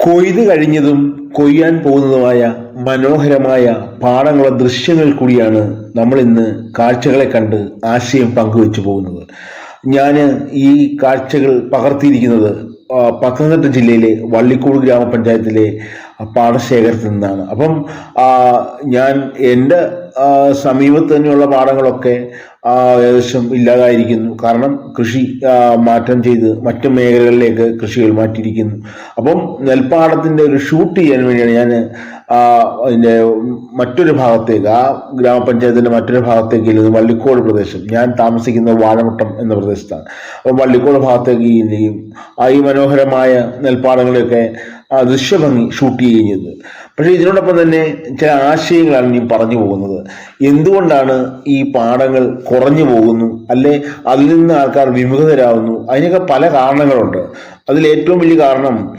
കൊയ്ത് കഴിഞ്ഞതും കൊയ്യാൻ പോകുന്നതുമായ മനോഹരമായ പാടങ്ങളുടെ ദൃശ്യങ്ങൾ കൂടിയാണ് നമ്മൾ ഇന്ന് കാഴ്ചകളെ കണ്ട് ആശയം പങ്കുവെച്ചു പോകുന്നത്. ഞാൻ ഈ കാഴ്ചകൾ പകർത്തിയിരിക്കുന്നത് പത്തനംതിട്ട ജില്ലയിലെ വള്ളിക്കോട് ഗ്രാമപഞ്ചായത്തിലെ പാടശേഖരത്തിൽ നിന്നാണ്. അപ്പം ഞാൻ എന്റെ സമീപത്ത് തന്നെയുള്ള പാടങ്ങളൊക്കെ ഏകദേശം ഇല്ലാതായിരിക്കുന്നു. കാരണം കൃഷി മാറ്റം ചെയ്ത് മറ്റു മേഖലകളിലേക്ക് കൃഷികൾ മാറ്റിയിരിക്കുന്നു. അപ്പം നെൽപ്പാടത്തിന്റെ ഒരു ഷൂട്ട് ചെയ്യാൻ വേണ്ടിയാണ് ഞാൻ അതിന്റെ മറ്റൊരു ഭാഗത്തേക്ക് ആ ഗ്രാമപഞ്ചായത്തിന്റെ മറ്റൊരു ഭാഗത്തേക്ക് ഇല്ലെന്ന് വള്ളിക്കോട് പ്രദേശം. ഞാൻ താമസിക്കുന്ന വാഴമുട്ടം എന്ന പ്രദേശത്താണ്. അപ്പം വള്ളിക്കോട് ഭാഗത്തേക്ക് ആ ഈ മനോഹരമായ നെൽപ്പാടങ്ങളെയൊക്കെ ദൃശ്യഭംഗി ഷൂട്ട് ചെയ്യുന്നത്. പക്ഷേ ഇതിനോടൊപ്പം തന്നെ ചില ആശയങ്ങളാണ് ഞാൻ പറഞ്ഞു പോകുന്നത്. എന്തുകൊണ്ടാണ് ഈ പാഠങ്ങൾ കുറഞ്ഞു പോകുന്നു? അല്ലെ? അതിൽ നിന്ന് ആൾക്കാർ വിമുഖതരാകുന്നു അതിനൊക്കെ പല കാരണങ്ങളുണ്ട്. അതിൽ ഏറ്റവും വലിയ കാരണം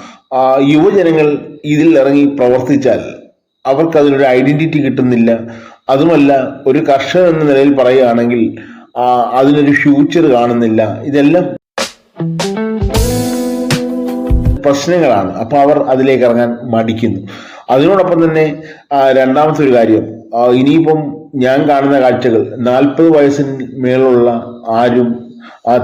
യുവജനങ്ങൾ ഇതിൽ ഇറങ്ങി പ്രവർത്തിച്ചാൽ അവർക്ക് അതിനൊരു ഐഡന്റിറ്റി കിട്ടുന്നില്ല. അതുമല്ല ഒരു കർഷകൻ എന്ന നിലയിൽ പറയുകയാണെങ്കിൽ അതിനൊരു ഫ്യൂച്ചർ കാണുന്നില്ല. ഇതെല്ലാം പ്രശ്നങ്ങളാണ്. അപ്പൊ അവർ അതിലേക്ക് ഇറങ്ങാൻ മടിക്കുന്നു. അതിനോടൊപ്പം തന്നെ രണ്ടാമത്തെ ഒരു കാര്യം ഇനിയിപ്പം ഞാൻ കാണുന്ന കാഴ്ചകൾ നാൽപ്പത് വയസ്സിന് മേലുള്ള ആരും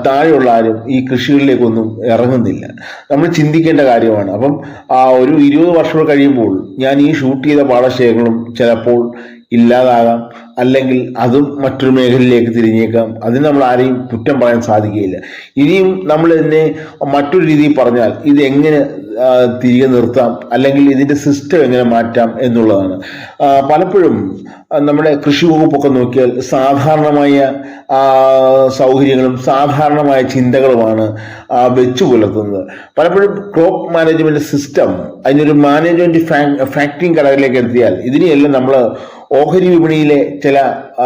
താഴെയുള്ള ആരും ഈ കൃഷികളിലേക്കൊന്നും ഇറങ്ങുന്നില്ല. നമ്മൾ ചിന്തിക്കേണ്ട കാര്യമാണ്. അപ്പം ആ ഒരു ഇരുപത് വർഷം കഴിയുമ്പോൾ ഞാൻ ഈ ഷൂട്ട് ചെയ്ത പാടശേഖരങ്ങളും ചിലപ്പോൾ ഇല്ലാതാകാം. അല്ലെങ്കിൽ അതും മറ്റൊരു മേഖലയിലേക്ക് തിരിഞ്ഞേക്കാം. അതിന് നമ്മൾ ആരെയും കുറ്റം പറയാൻ സാധിക്കുകയില്ല. ഇനിയും നമ്മൾ ഇതിനെ മറ്റൊരു രീതിയിൽ പറഞ്ഞാൽ ഇത് എങ്ങനെ തിരികെ നിർത്താം അല്ലെങ്കിൽ ഇതിന്റെ സിസ്റ്റം എങ്ങനെ മാറ്റാം എന്നുള്ളതാണ്. പലപ്പോഴും നമ്മുടെ കൃഷി വകുപ്പൊക്കെ നോക്കിയാൽ സാധാരണമായ സൗകര്യങ്ങളും സാധാരണമായ ചിന്തകളുമാണ് വെച്ചു പുലർത്തുന്നത്. പലപ്പോഴും ക്രോപ്പ് മാനേജ്മെന്റ് സിസ്റ്റം അതിനൊരു മാനേജ്മെന്റ് ഫാക്ടറിങ് ഘടകത്തിലേക്ക് എത്തിയാൽ ഇതിനെയെല്ലാം നമ്മൾ ഓഹരി വിപണിയിലെ ചില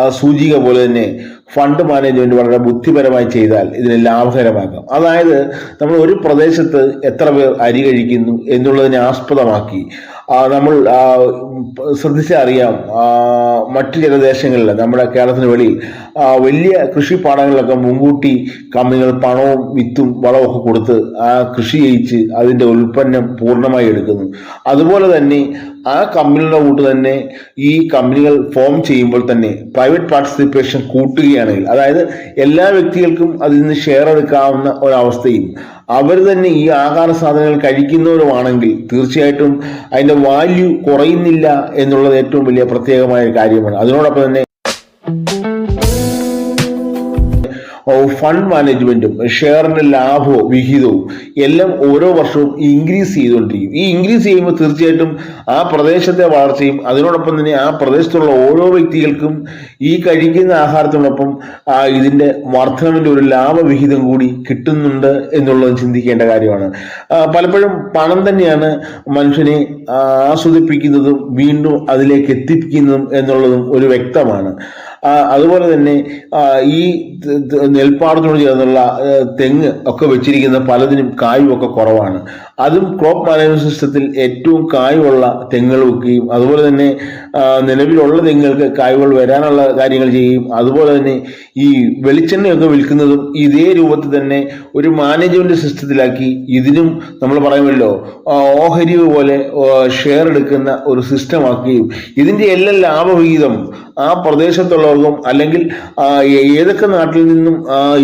സൂചിക പോലെ തന്നെ ഫണ്ട് മാനേജ്മെന്റ് വളരെ ബുദ്ധിപരമായി ചെയ്താൽ ഇതിന് ലാഭകരമാക്കാം അതായത് നമ്മൾ ഒരു പ്രദേശത്ത് എത്ര പേർ അരി കഴിക്കുന്നു എന്നുള്ളതിനെ ആസ്പദമാക്കി. നമ്മൾ ശ്രദ്ധിച്ചറിയാം മറ്റു ചില ദേശങ്ങളിൽ നമ്മുടെ കേരളത്തിന് വെളിയിൽ വലിയ കൃഷിപ്പാടങ്ങളിലൊക്കെ മുൻകൂട്ടി കമ്പനികൾ പണവും വിത്തും വളവും കൊടുത്ത് ആ കൃഷി ചെയ്യിച്ച് അതിന്റെ ഉൽപ്പന്നം പൂർണമായി എടുക്കുന്നു. അതുപോലെ തന്നെ ആ കമ്പനികളുടെ കൂട്ട് തന്നെ ഈ കമ്പനികൾ ഫോം ചെയ്യുമ്പോൾ തന്നെ പ്രൈവറ്റ് പാർട്ടിസിപ്പേഷൻ കൂട്ടുകയാണെങ്കിൽ അതായത് എല്ലാ വ്യക്തികൾക്കും അതിൽ നിന്ന് ഷെയർ എടുക്കാവുന്ന ഒരവസ്ഥയും അവർ തന്നെ ഈ ആഹാര സാധനങ്ങൾ കഴിക്കുന്നവരുമാണെങ്കിൽ തീർച്ചയായിട്ടും അതിന്റെ വാല്യൂ കുറയുന്നില്ല എന്നുള്ളത് ഏറ്റവും വലിയ പ്രത്യേകമായ കാര്യമാണ്. അതിനോടൊപ്പം തന്നെ ഫണ്ട് മാനേജ്മെന്റും ഷെയറിന്റെ ലാഭവും വിഹിതവും എല്ലാം ഓരോ വർഷവും ഇൻക്രീസ് ചെയ്തുകൊണ്ടിരിക്കും. ഈ ഇൻക്രീസ് ചെയ്യുമ്പോൾ തീർച്ചയായിട്ടും ആ പ്രദേശത്തെ വളർച്ചയും അതിനോടൊപ്പം തന്നെ ആ പ്രദേശത്തുള്ള ഓരോ വ്യക്തികൾക്കും ഈ കഴിക്കുന്ന ആഹാരത്തിനോടൊപ്പം ഇതിന്റെ വർധനവിന്റെ ഒരു ലാഭവിഹിതം കൂടി കിട്ടുന്നുണ്ട് എന്നുള്ളത് ചിന്തിക്കേണ്ട കാര്യമാണ്. പലപ്പോഴും പണം തന്നെയാണ് മനുഷ്യനെ ആസ്വദിപ്പിക്കുന്നതും വീണ്ടും അതിലേക്ക് എത്തിപ്പിക്കുന്നതും എന്നുള്ളതും ഒരു വ്യക്തമാണ്. അതുപോലെ തന്നെ ഈ നെൽപ്പാടത്തോട് ചേർന്നുള്ള തെങ്ങ് ഒക്കെ വെച്ചിരിക്കുന്ന പലതിനും കായുമൊക്കെ കുറവാണ്. അതും ക്രോപ്പ് മാനേജ്മെന്റ് സിസ്റ്റത്തിൽ ഏറ്റവും കായുള്ള തെങ്ങുകൾ വെക്കുകയും അതുപോലെ തന്നെ നിലവിലുള്ള തെങ്ങുകൾക്ക് കായുകൾ വരാനുള്ള കാര്യങ്ങൾ ചെയ്യുകയും അതുപോലെ തന്നെ ഈ വെളിച്ചെണ്ണയൊക്കെ വിൽക്കുന്നതും ഇതേ രൂപത്തിൽ തന്നെ ഒരു മാനേജ്മെന്റ് സിസ്റ്റത്തിലാക്കി ഇതിനും നമ്മൾ പറയുമല്ലോ ഓഹരി പോലെ ഷെയർ എടുക്കുന്ന ഒരു സിസ്റ്റമാക്കുകയും ഇതിന്റെ എല്ലാ ലാഭവിഹിതം ആ പ്രദേശത്തുള്ളവർക്കും അല്ലെങ്കിൽ ഏതൊക്കെ നാട്ടിൽ നിന്നും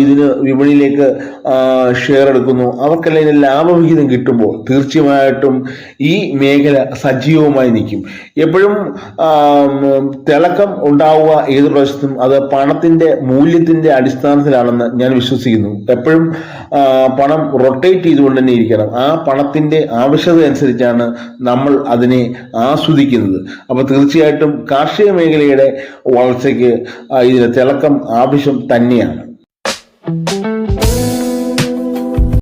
ഇതിന് വിപണിയിലേക്ക് ഷെയർ എടുക്കുന്നു അവർക്കെല്ലാം ഇതിന് ലാഭവിഹിതം കിട്ടുമ്പോൾ തീർച്ചയായിട്ടും ഈ മേഖല സജീവമായി നിൽക്കും. എപ്പോഴും തിളക്കം ഉണ്ടാവുക ഏത് പ്രദേശത്തും അത് പണത്തിന്റെ മൂല്യത്തിന്റെ അടിസ്ഥാനത്തിലാണെന്ന് ഞാൻ വിശ്വസിക്കുന്നു. എപ്പോഴും പണം റൊട്ടേറ്റ് ചെയ്തുകൊണ്ട് തന്നെ ഇരിക്കണം. ആ പണത്തിന്റെ ആവശ്യത അനുസരിച്ചാണ് നമ്മൾ അതിനെ ആസ്വദിക്കുന്നത്. അപ്പൊ തീർച്ചയായിട്ടും കാർഷിക മേഖലയുടെ വളർച്ചയ്ക്ക് ഇതിന് തിളക്കം ആവശ്യം തന്നെയാണ്.